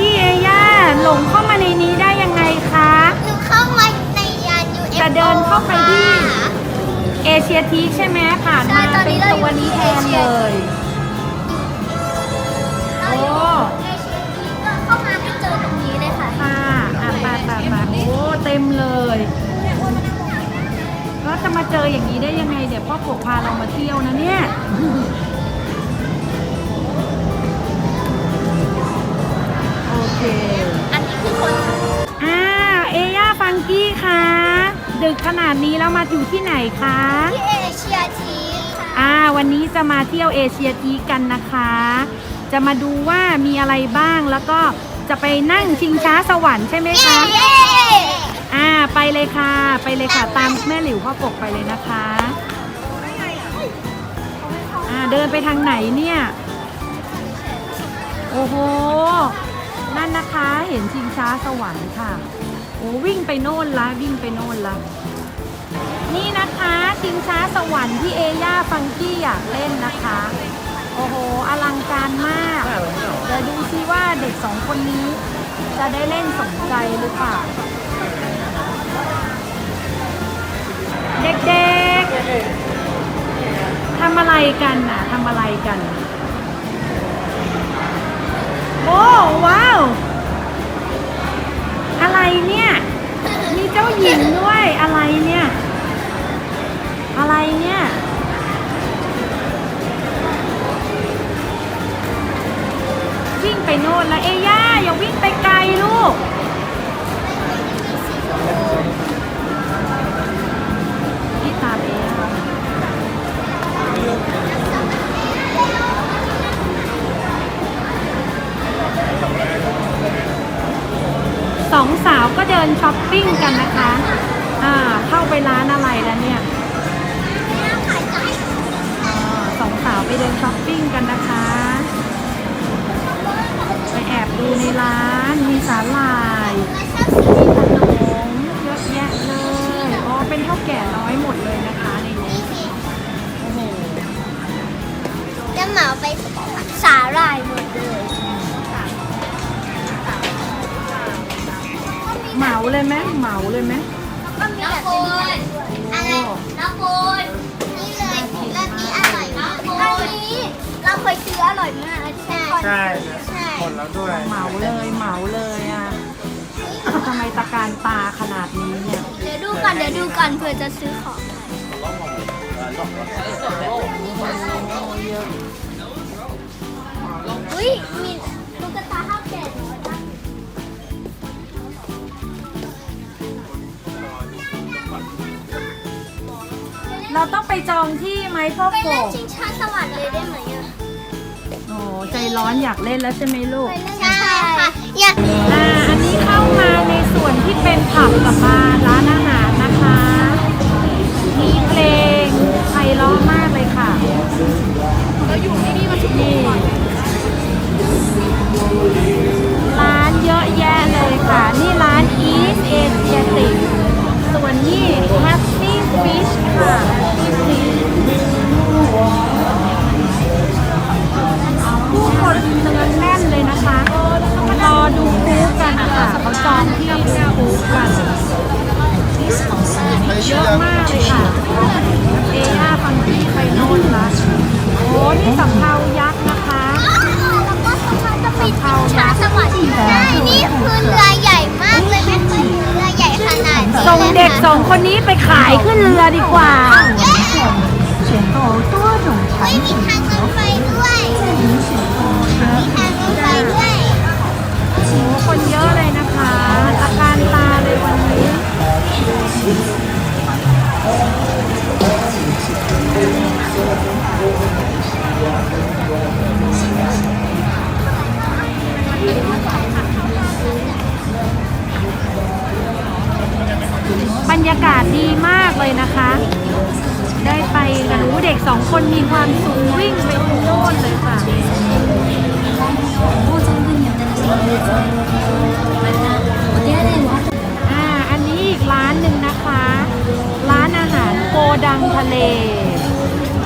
กี้เอย่าหลงเข้ามาในนี้ได้ยังไงคะ หนูเข้ามาในยาน UFO จะเดินเข้าไปที่ ค่ะ เอเชียทีใช่ไหมผ่านใช่มาตอนนี้เป็นเราตัวนี้แทนเลยเราอยู่เอเชียทีก็เข้ามาไม่เจอตรงนี้เลยค่ะค่ะอะมามามาโอ้เต็มเลย แล้วจะมาเจออย่างนี้ได้ยังไงเดี๋ยวพ่อปกพาเรามาเที่ยวนะเนี่ย เค อันนี้คือคนอ่าเอย่าฟังกี้คะดึกขนาดนี้แล้วมาอยู่ที่ไหนคะที่เอเชียทีค่ะอ่าวันนี้จะมาเที่ยวเอเชียทีกันนะคะ จะมาดูว่ามีอะไรบ้างแล้วก็จะไปนั่งชิงช้าสวรรค์ใช่ไหมเย้คะเย้อ่าไปเลยค่ะ ไปเลยค่ะ ตามแม่หลิวพ่อปกไปเลยนะคะอ่าเดินไปทางไหนเนี่ย โอ้โห นั่นนะคะ เห็นชิงช้าสวรรค์ค่ะ โอ้วิ่งไปโน่นละวิ่งไปโน่นละ นี่นะคะชิงช้าสวรรค์ที่เอย่าฟังกี้อยากเล่นนะคะ โอ้โห อลังการมากเดี๋ยวดูซิว่าเด็กสองคนนี้ จะได้เล่นสมใจหรือเปล่า เด็กๆทำอะไรกันน่ะทำอะไรกัน อ้ ว้าว อะไรเนี่ย มีเจ้าหญิงด้วย อะไรเนี่ย อะไรเนี่ย วิ่งไปโน่นแล้วเอย่าอย่าวิ่งไปไกลลูก ปิ้งกันนะคะ อ่า เข้าไปร้านอะไรแล้วเนี่ยอสองสาวไปเดินช้อปปิ้งกันนะคะ ไปแอบดูในร้าน มีสาหร่ายมีขนมเยอะแยะเลย อ๋อ เป็นเท่าแก่น้อยหมดเลยนะคะ เหมาเลยไหมเหมาเลยไหมก็มีแบบเป็นอะไรน้ำปูนนี่เลยแล้วนี่อร่อยมากอันนี้เราเคยซื้ออร่อยมากใช่ใช่ใช่หมดแล้วด้วยเหมาเลยเหมาเลยอะทำไมตะการตาขนาดนี้เนี่ย เดี๋ยวดูก่อนเดี๋ยวดูก่อนเผื่อจะซื้อของ ต้องไปจองที่ไหมพ่อไปโกเล่นบชิงช้าสวรรค์เลยได้ไหมอะโอ้ใจร้อนอยากเล่นแล้วใช่ไหมลูก ไปเล่นใช่ค่ะอยากอ่า อันนี้เข้ามาในส่วนที่เป็นผับกับบาร์ร้านอาหารนะคะ มีเพลงไพเราะมากเลยค่ะ ค่ะเขาจองที่บูธกันที่สปอนเยอะมากเลยค่ะเอย่าฟังที่ไปโน่นละโอ้นี่สำเภายักษ์นะคะแล้วก็สำเภาจะไปช้าสวรสค์ได้นี่คือเรือใหญ่มากเลยไม่เคยเรือใหญ่ขนาดนี้ส่งเด็กสองคนนี้ไปขายขึ้นเรือดีกว่าเฮ้ยมีทาง บรรยากาศดีมากเลยนะคะ ได้ไปกันรู้เด็กสองคนมีความสุขวิ่งไปโน่นเลยค่ะอ่าอันนี้อี กร้านหนึ่งนะคะ ร้านอาหารโกดังทะเล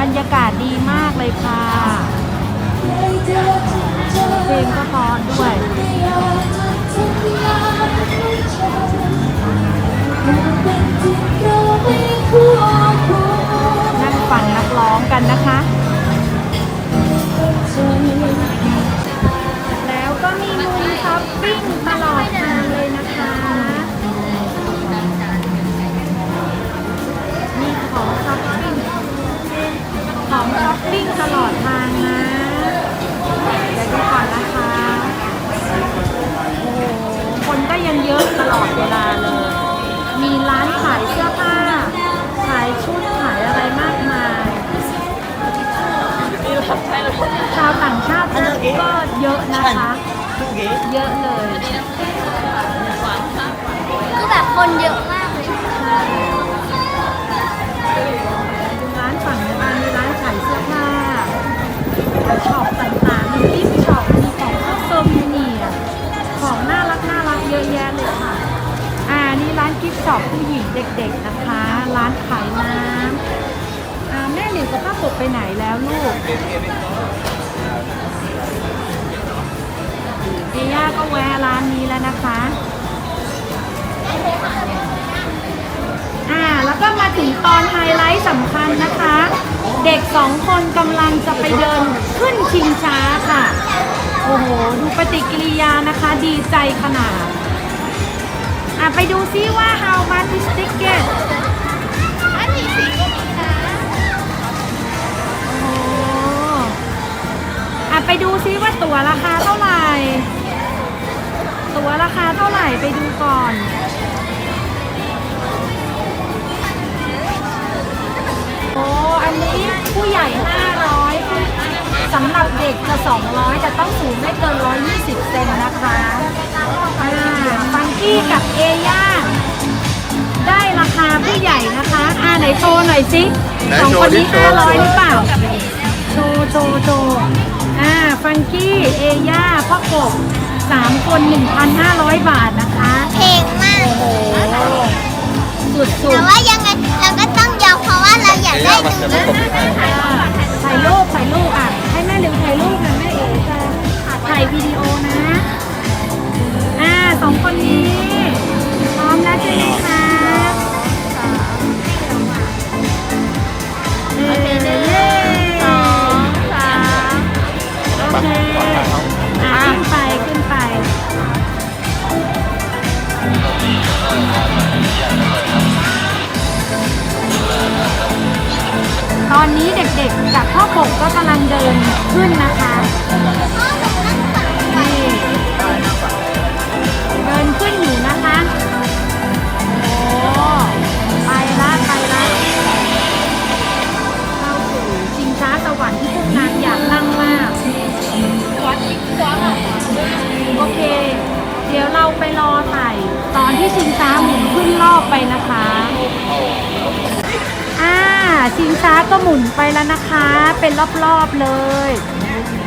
บรรยากาศดีมากเลยค่ะเพลงก็เพอด้วยนั่งฟังนักร้องกันนะคะ แล้วก็มีมุมช้อปปิ้งตลอด ก็เยอะนะคะ เยอะเลยคือแบบคนเยอะมากเลยดูร้านฝั่งนู้นมีร้านขายเสื้อผ้าช็อปต่างๆมีกิฟต์ช็อปมีของเข้าโซมิเนียร์ของน่ารักน่ารักเยอะแยะเลยค่ะ อ่านี่ร้านกิฟต์ช็อปผู้หญิงเด็ก ๆนะคะ ร้านขายน้ำอ่าแม่หลิวกับป้ากบไปไหนแล้วลูก เอย่าก็แวะร้านนี้แล้วนะคะ อ่า แล้วก็มาถึงตอนไฮไลท์สำคัญนะคะ เด็กสองคนกำลังจะไปเดินขึ้นชิงช้าค่ะ โอ้โห ดูปฏิกิริยานะคะ ดีใจขนาด อะ ไปดูซิว่า how much is ticket อันนี้สีก็มีนะโอ้อะ ไปดูซิว่าตั๋วราคาเท่าไหร่ ตั๋วราคาเท่าไหร่ไปดูก่อน โอ้ อันนี้ผู้ใหญ่ 500สำหรับเด็กจะ 200 จะต้องสูงไม่เกิน 120 เซนนะคะอ่าฟังกี้กับเอย่าได้ราคาผู้ใหญ่นะคะ อ่าไหนโชว์หน่อยสิไหนสองโชคว์นดินี้โชว์ 500หรือเปล่า โชว์โชว์โชว์อ่า ฟังกี้ เอย่าพ่อกบ สามคน 1,500 บาทนะคะ เพลงมากโอ้โหสุดแต่ว่ายังไงเราก็ต้องยอมเพราะว่าเราอยากเอ้ได้ยมาดูเดี๋ยวผมให้ๆอ่าถ่ายรูปถ่ายรูปอะ ให้แม่หลิวถ่ายรูปนะแม่เอ๋จะถ่ายวิดีโอนะ อ่าสองคนนี้ พร้อมแล้วใช่ไหมคะ อนนี้เด็กๆกับพ่อปกก็กำลังเดินขึ้นนะคะ นี่ เดินขึ้นอยู่นะคะ โอ้ไปละไปละเข้าสู่ชิงช้าสวรรค์ที่พวกนางอยากนั่งมากโอเค เดี๋ยวเราไปรอถ่ายตอนที่ชิงช้าหมุนขึ้นรอบไปนะคะอ่า ชิงช้าก็หมุนไปแล้วนะคะ เป็นรอบๆเลย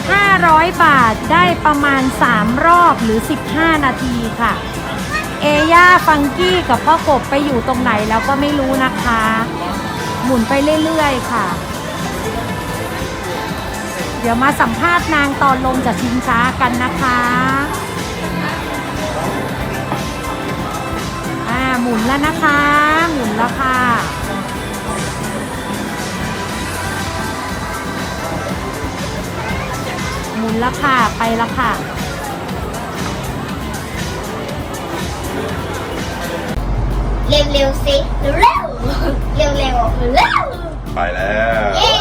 500 บาทได้ประมาณ 3 รอบหรือ 15 นาทีค่ะ เอย่าฟังกี้กับพ่อกบไปอยู่ตรงไหนแล้วก็ไม่รู้นะคะ หมุนไปเรื่อยๆค่ะ เดี๋ยวมาสัมภาษณ์นางตอนลงจากชิงช้ากันนะคะอ่าหมุนแล้วนะคะ หมุนแล้วค่ะ มุนแล้วค่ะ ไปแล้วค่ะเร็วๆสิ เร็วๆเร็วๆเร็วไปแล้วๆเย้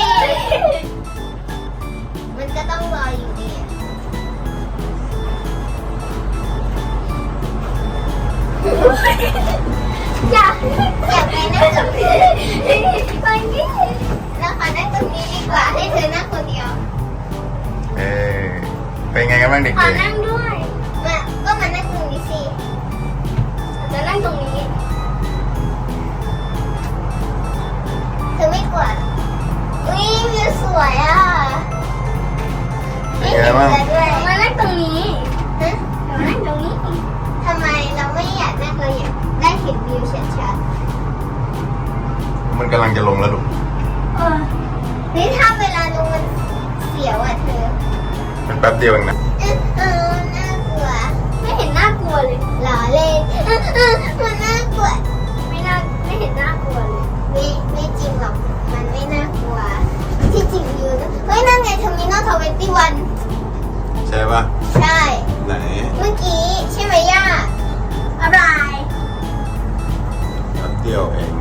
มันก็ต้องรออยู่ดีอะ นไงกันบ้างเด็กขอนั่งด้วยมาก็มานั่งตรงนี้สิจะนั่งตรงนี้เธอไม่กลัวเหรออุ้ยวิวสวยอะๆเป็นไงบ้างด้วยมานั่งตรงนี้ฮะมานั่งตรงนี้ทำไมเราไม่อยากนั่งเราอยากได้เห็นวิวชัดมันกำลังจะลงแล้วลูกๆเออนี่ถ้าเวลาลงมันเสียวอะเธอ มันแป๊บเดียวเองนะ หล่อเลยเออเออมันน่ากลัวไม่น่าไม่เห็นน่ากลัวเลยไม่ไม่จริงหรอกมันไม่น่ากลัว ที่จริงอยู่นะเฮ้ยนั่นไงเทอร์มินอลทเวนตี้วันใช่ปะใช่ ไหน เมื่อกี้ใช่ไหมย่าอะไรแป๊บเดียวเอง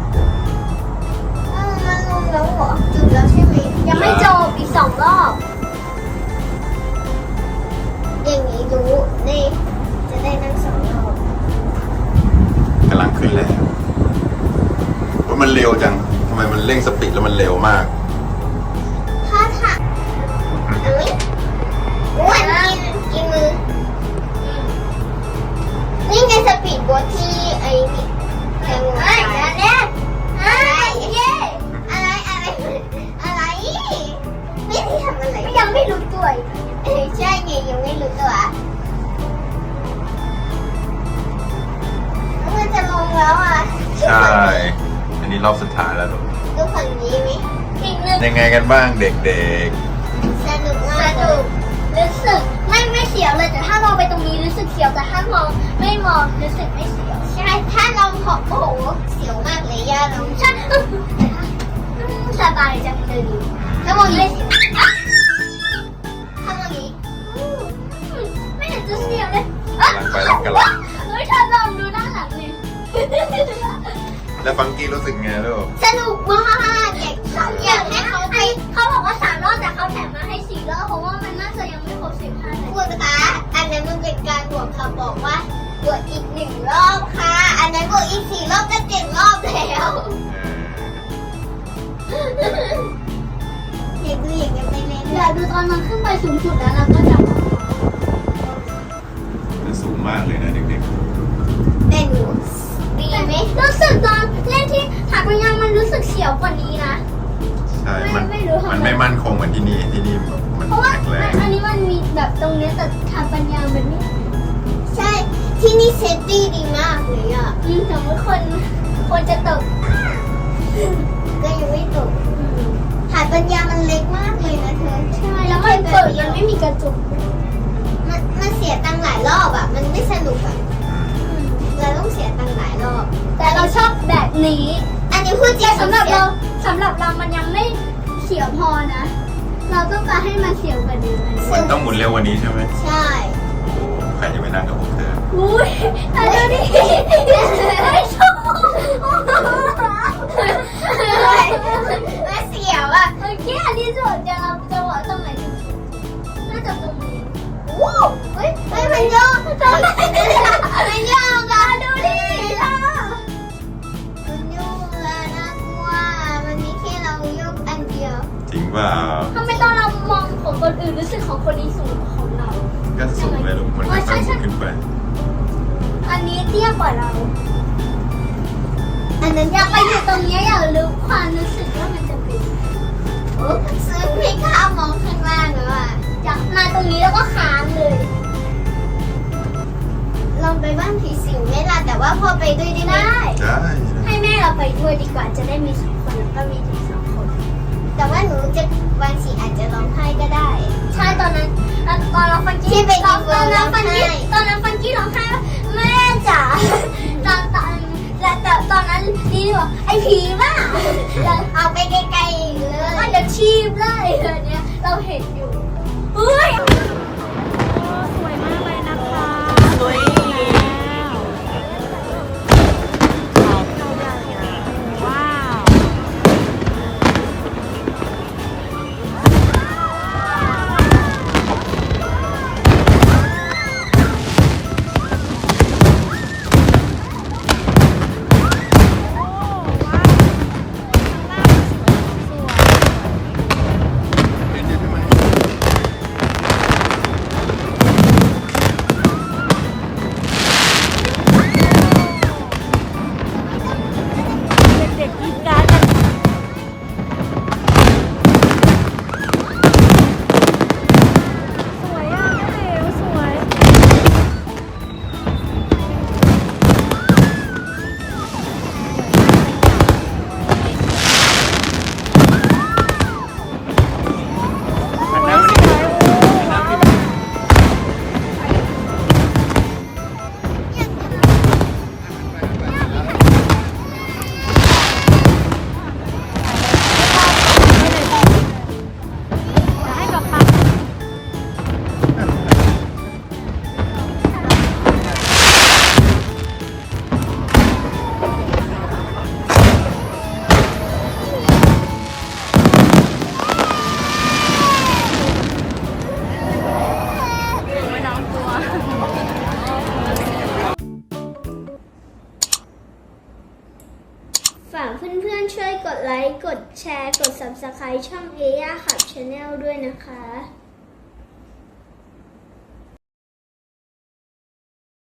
อืมมันลงแล้วเหรอจบแล้วใช่ไหมยังไม่จบอีกสองรอบอย่างนี้รู้นี่ จะได้นั่งสองรอบกำลังขึ้นแล้วว่ามันเร็วจังทำไมมันเร่งสปีดแล้วมันเร็วมาก ถ้าถักเอ้ยอ้วนกินกินมือ นี่ไงสปีดโบ๊ทที่ไอ้นี่แทงหัวใจอะไรเย้อะไรอะไรอะไร ไม่ได้ทำอะไร ยังไม่รู้ตัวอีกเออใช่ไงยังไม่รู้ตัว แล้วมันจะลงแล้วอะใช่ อันนี้รอบสุดท้ายแล้วลูกดูฝั่งนี้ไหมอีกหนึ่งยังไงกันบ้างเด็กสนุกมากสนุกรู้สึกไม่ไม่เสียวเลยแต่ถ้ามองไปตรงนี้รู้สึกเสียวแต่ถ้ามองไม่มองรู้สึกไม่เสียวใช่ถ้าเราหอบโอ้โหเสียวมากเลยย่าเราใช่สบายจังเลยถ้ามองนี้ถ้ แล้วฟังกี้รู้สึกไงลูกสนุกมากอยากอยากให้เขาไปเขาบอกว่าสามรอบแต่เขาแถมมาให้สี่รอบเพราะว่ามันน่าจะยังไม่ครบสิบห้านาทีคุณคะอันนั้นมันเป็นการบวกคำบอกว่าบวกอีกหนึ่งรอบค่ะ อันนั้นบวกอีกสี่รอบก็เจ็ดรอบแล้วเด็กดูอย่างกันไปเรื่อยอยากดูตอนมันขึ้นไปสูงสุดแล้วเราก็จะมันสูงมากเลยนะเด็กๆแต่หนูดีไหม รู้สึกตอนเล่นที่ถักมันยังมันรู้สึกเสียวกว่านี้นะๆใช่ มันไม่รู้ทำไม มันไม่มั่นคงเหมือนที่นี่ ที่นี่แบบมันเพราะว่าแข็งแรงอันนี้มันมีแบบตรงเนี้ยแต่ถักปัญญามันไม่ใช่ ที่นี่เซฟตี้ดีมากเลยอะ อืมสมมติคนคนจะตกก็ยังไม่ตก หาดปัญญามันเล็กมากเลยนะเธอ ใช่แล้วมันเปิดมันไม่มีกระจก มันมันเสียตังค์หลายรอบอะ มันไม่สนุกอะ เราต้องเสียตังค์หลายรอบ แต่เราชอบแบบนี้อันนี้พูดจริแต่งสำหรับเราสำหรับเรามันยังไม่เสียวพอนะ เราต้องการให้มันเสียวกว่านี้มันต้องหมุนเร็วกว่านี้ใช่ไหมใช่ ใครจะไปนั่งกับพวกเธออุ้ยแต่ดูดิ เตี้ยกว่าเรา อันนั้นอยากไปอยู่ตรงเนี้ยอยากรู้ความรู้สึกว่ามันจะเป็นโอ้ซื้อไม่กล้ามองข้างล่างแล้วอะอยากมาตรงนี้แล้วก็ค้างเลย ลองไปบ้านผีสิงไหมล่ะแต่ว่าพอไปด้วยได้ไหมได้ได้ให้แม่เราไปด้วยดีกว่าจะได้มีสองคนแล้วก็มีถึงสองคน แต่ว่าหนูจะบางทีอาจจะร้องไห้ก็ได้ ใช่ตอนนั้นอะตอนเราฟังกี้ที่ไปตอนตอนนั้นร้ฟัองงไห้กี้ตอนนั้นฟังกี้ร้องไห้ว่าแม่ ผีบ้าแล้วเอาไปไกลๆเลยมันจะชีพเลยอันเนี้ยเราเห็นอยู่เฮ้ย ค์ช่องเอยาขับชาแนลด้วยนะคะ